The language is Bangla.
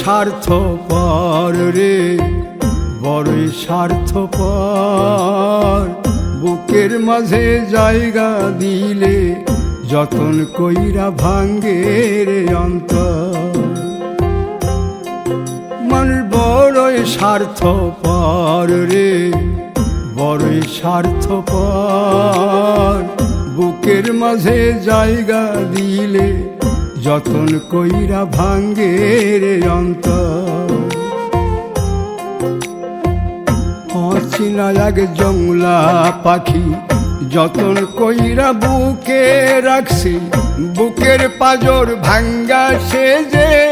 স্বার্থ পর রে, বড়ই স্বার্থ পর বুকের মাঝে জায়গা দিলে যতন কইরা ভাঙ্গে রে অন্তর। মানুষ বড়ই স্বার্থ পর রে, বড়ই স্বার্থ পর বুকের মাঝে জায়গা দিলে যতন কইরা ভাঙ্গে রে অন্তর অচিনা এক জংলা পাখি, যতন কইরা বুকে রাখছি, বুকের পাজর ভাঙ্গা সে যে